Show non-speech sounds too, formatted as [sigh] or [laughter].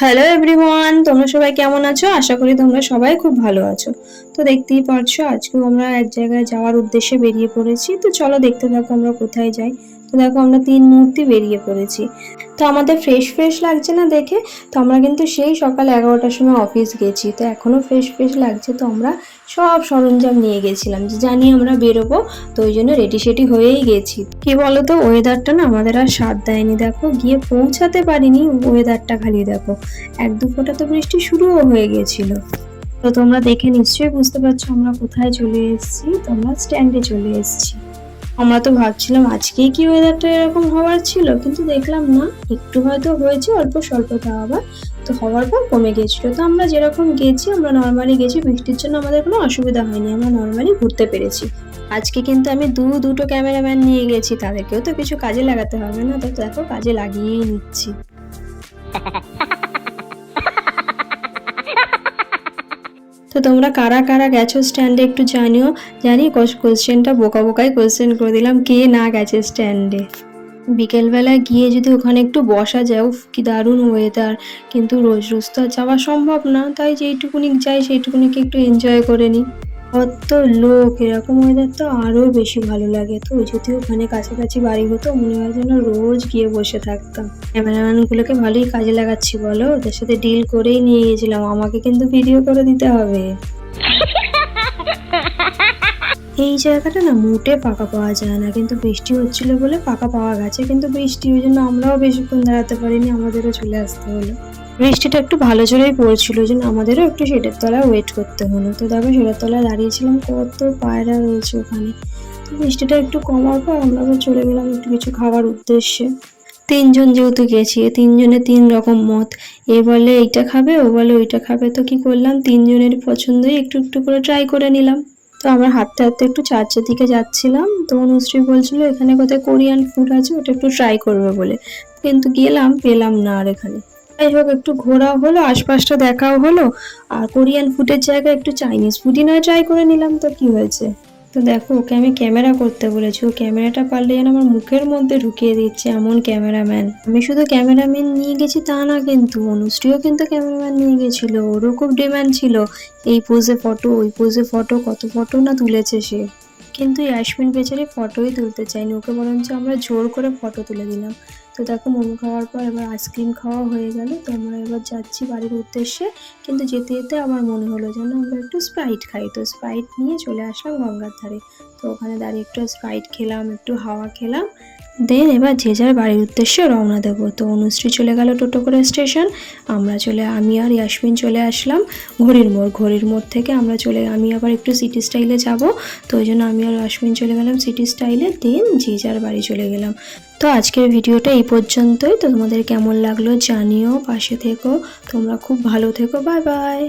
Hello everyone তোমরা সবাই কেমন আছো? আশা করি তোমরা সবাই খুব ভালো আছো। তো দেখতেই পারছ আজকে আমরা এক জায়গায় যাওয়ার উদ্দেশ্যে বেরিয়ে পড়েছি। তো চলো দেখতে থাকো আমরা কোথায় যাই। তো দেখো আমরা তিন মুহূর্তে বেরিয়ে পড়েছি। তো আমাদের ফ্রেশ ফ্রেশ লাগছে না দেখে? তো আমরা কিন্তু সেই সকাল এগারোটার সময় অফিস গেছি। তো এখনও ফ্রেশ ফ্রেশ লাগছে। তো আমরা সব সরঞ্জাম নিয়ে গেছিলাম। যে জানি আমরা বেরোবো, তো ওই জন্য রেডি সেটি হয়েই গেছি। কি বলতো ওয়েদারটা না আমাদের আর সাথ দেয়নি। দেখো, গিয়ে পৌঁছাতে পারিনি ওয়েদারটা খালি, দেখো। এক দু ফোঁটা তো বৃষ্টি শুরুও হয়ে গেছিল। তো তোমরা দেখে নিশ্চয়ই বুঝতে পারছ আমরা কোথায় চলে এসেছি। তোমরা স্ট্যান্ডে চলে এসেছি। আমরা তো ভাবছিলাম আজকেই কি ওয়েদারটা এরকম হওয়ার ছিল, কিন্তু দেখলাম না। একটু হয়তো হয়েছে, অল্প স্বল্প তাও আবার। তো হওয়ার পর কমে গেছিল। তো আমরা যেরকম গেছি, আমরা নর্মালি গেছি, বৃষ্টির জন্য আমাদের কোনো অসুবিধা হয়নি। আমরা নর্মালি ঘুরতে পেরেছি। আজকে কিন্তু আমি দু, দুটো ক্যামেরাম্যান নিয়ে গেছি, তাদেরকেও তো কিছু কাজে লাগাতে হবে না। তো দেখো, কাজে লাগিয়েই নিচ্ছি। [laughs] তোমরা কারা কারা গেছো স্ট্যান্ডে একটু জানিও। জানি কোশ্চেনটা বোকা বোকাই কোশ্চেন করে দিলাম, কে না গেছে স্ট্যান্ডে। বিকেলবেলা গিয়ে যদি ওখানে একটু বসা যায়, উফ, কি দারুণ ওয়েদার কিন্তু রোজ রোজ তো যাওয়া সম্ভব না, তাই যেইটুকুনি যাই সেইটুকুনিকে একটু এনজয় করে নিই। কত লোক, এরকম ওয়েদার তো আরও বেশি ভালো লাগে। তো যদি ওখানে কাছাকাছি বাড়ি হতো, মনে হয় যেন রোজ গিয়ে বসে থাকতাম। ক্যামেরাম্যানগুলোকে ভালোই কাজে লাগাচ্ছি, বলো? ওদের সাথে ডিল করেই নিয়ে গেছিলাম আমাকে কিন্তু ভিডিও করে দিতে হবে। এই জায়গাটা না মোটে পাকা পাওয়া যায় না, কিন্তু বৃষ্টি হচ্ছিল বলে পাকা পাওয়া গেছে, কিন্তু বৃষ্টি, ওই জন্য আমরাও বেশিক্ষণ দাঁড়াতে পারিনি, আমাদেরও চলে আসতে হলো। বৃষ্টিটা একটু ভালো জোরেই পড়ছিল, ওই জন্য আমাদেরও একটু শেডের তলায় ওয়েট করতে হলো। তো দেখো শেডের তলায় দাঁড়িয়েছিলাম, কত পায়রা রয়েছে ওখানে। তো বৃষ্টিটা একটু কমার পর আমরা চলে গেলাম একটু কিছু খাওয়ার উদ্দেশ্যে। তিনজন যেহেতু গেছি তিনজনে তিন রকম মত। এ বলে, এইটা খাবে, ও বলে, ওইটা খাবে। তো কি করলাম, তিনজনের পছন্দই একটু একটু করে ট্রাই করে নিলাম। তো আমরা হাঁটতে হাঁটতে একটু চার্চের দিকে যাচ্ছিলাম। তো অনুশ্রী বলছিল, এখানে কোথায় কোরিয়ান ফুড আছে, ওটা একটু ট্রাই করবে বলে। কিন্তু গেলাম, পেলাম না আর এখানে। যাই হোক, একটু ঘোরাও হলো, আশপাশটা দেখাও হলো। আর কোরিয়ান ফুডের জায়গায় একটু চাইনিজ ফুডই নয় ট্রাই করে নিলাম। তো কি হয়েছে? তো দেখো, ওকে আমি ক্যামেরা করতে বলেছি। ও ক্যামেরাটা পারলে যেন আমার মুখের মধ্যে ঢুকিয়ে দিচ্ছে এমন ক্যামেরাম্যান। আমি শুধু ক্যামেরাম্যান নিয়ে গেছি তা না কিন্তু, অনুশ্রীও কিন্তু ক্যামেরাম্যান নিয়ে গেছিল। ওরও খুব ডিমান্ড ছিল। এই পোজে ফটো ওই পোজে ফটো কত ফটো না তুলেছে সে। কিন্তু ইয়াসমিন বেচারি ফটোই তুলতে চাইনি ওকে বরঞ্চ আমরা জোর করে ফটো তুলে দিলাম। তো দেখো মোমো খাওয়ার পর এবার আইসক্রিম খাওয়া হয়ে গেল। তো আমরা এবার যাচ্ছি বাড়ির উদ্দেশ্যে। কিন্তু যেতে যেতে আমার মনে হলো যেন আমরা একটু স্প্রাইট খাই। তো স্প্রাইট নিয়ে চলে আসলাম গঙ্গার ধারে। তো ওখানে দাঁড়িয়ে একটু স্প্রাইট খেলাম, একটু হাওয়া খেলাম। দেন এবার যে যার বাড়ির উদ্দেশ্যে রওনা দেবো। তো অনুশ্রী চলে গেল টোটো করে স্টেশন। আমরা চলে, আমি আর ইয়াসমিন চলে আসলাম ঘড়ির মোড়। ঘড়ির মোড় থেকে আমরা চলে, আমি আবার একটু সিটি স্টাইলে যাব। তো ওই জন্য আমি আর ইয়াসমিন চলে গেলাম সিটি স্টাইলে দেন যে যার বাড়ি চলে গেলাম। তো আজকের ভিডিওটা এই পর্যন্তই। তো তোমাদের কেমন লাগল জানিও, পাশে থেকো। তোমরা খুব ভালো থেকো। Bye bye.